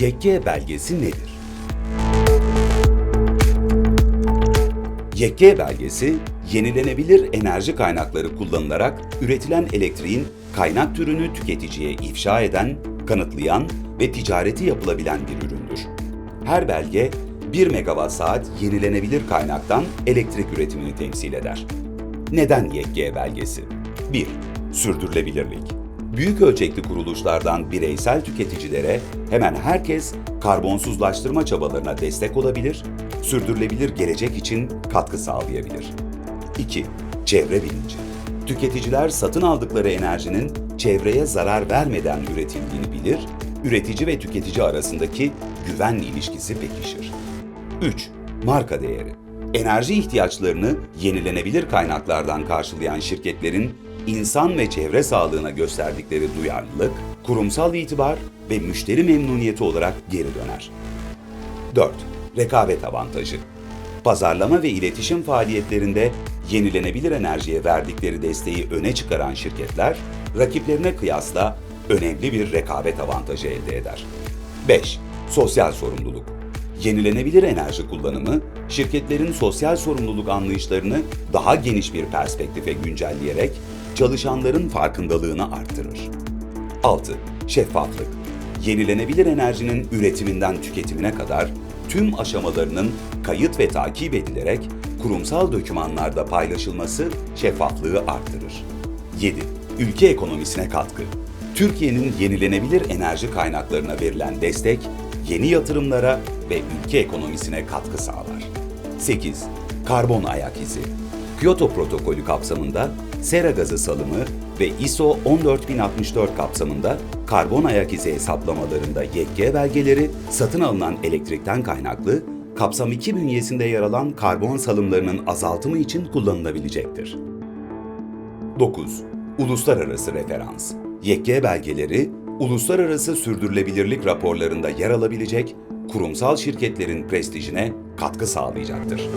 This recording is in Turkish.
YK belgesi nedir? YK belgesi, yenilenebilir enerji kaynakları kullanılarak üretilen elektriğin kaynak türünü tüketiciye ifşa eden, kanıtlayan ve ticareti yapılabilen bir üründür. Her belge 1 megawatt saat yenilenebilir kaynaktan elektrik üretimini temsil eder. Neden YK belgesi? 1. Sürdürülebilirlik. Büyük ölçekli kuruluşlardan bireysel tüketicilere hemen herkes karbonsuzlaştırma çabalarına destek olabilir, sürdürülebilir gelecek için katkı sağlayabilir. 2. Çevre bilinci. Tüketiciler satın aldıkları enerjinin çevreye zarar vermeden üretildiğini bilir, üretici ve tüketici arasındaki güven ilişkisi pekişir. 3. Marka değeri. Enerji ihtiyaçlarını yenilenebilir kaynaklardan karşılayan şirketlerin insan ve çevre sağlığına gösterdikleri duyarlılık, kurumsal itibar ve müşteri memnuniyeti olarak geri döner. 4. Rekabet avantajı. Pazarlama ve iletişim faaliyetlerinde yenilenebilir enerjiye verdikleri desteği öne çıkaran şirketler, rakiplerine kıyasla önemli bir rekabet avantajı elde eder. 5. Sosyal sorumluluk. Yenilenebilir enerji kullanımı, şirketlerin sosyal sorumluluk anlayışlarını daha geniş bir perspektife güncelleyerek çalışanların farkındalığını artırır. 6. Şeffaflık. Yenilenebilir enerjinin üretiminden tüketimine kadar tüm aşamalarının kayıt ve takip edilerek kurumsal dokümanlarda paylaşılması şeffaflığı artırır. 7. Ülke ekonomisine katkı. Türkiye'nin yenilenebilir enerji kaynaklarına verilen destek, yeni yatırımlara ve ülke ekonomisine katkı sağlar. 8. Karbon ayak izi. Kyoto protokolü kapsamında sera gazı salımı ve ISO 14064 kapsamında karbon ayak izi hesaplamalarında YK belgeleri satın alınan elektrikten kaynaklı kapsam 2 bünyesinde yer alan karbon salımlarının azaltımı için kullanılabilecektir. 9. Uluslararası referans. YK belgeleri, uluslararası sürdürülebilirlik raporlarında yer alabilecek kurumsal şirketlerin prestijine katkı sağlayacaktır.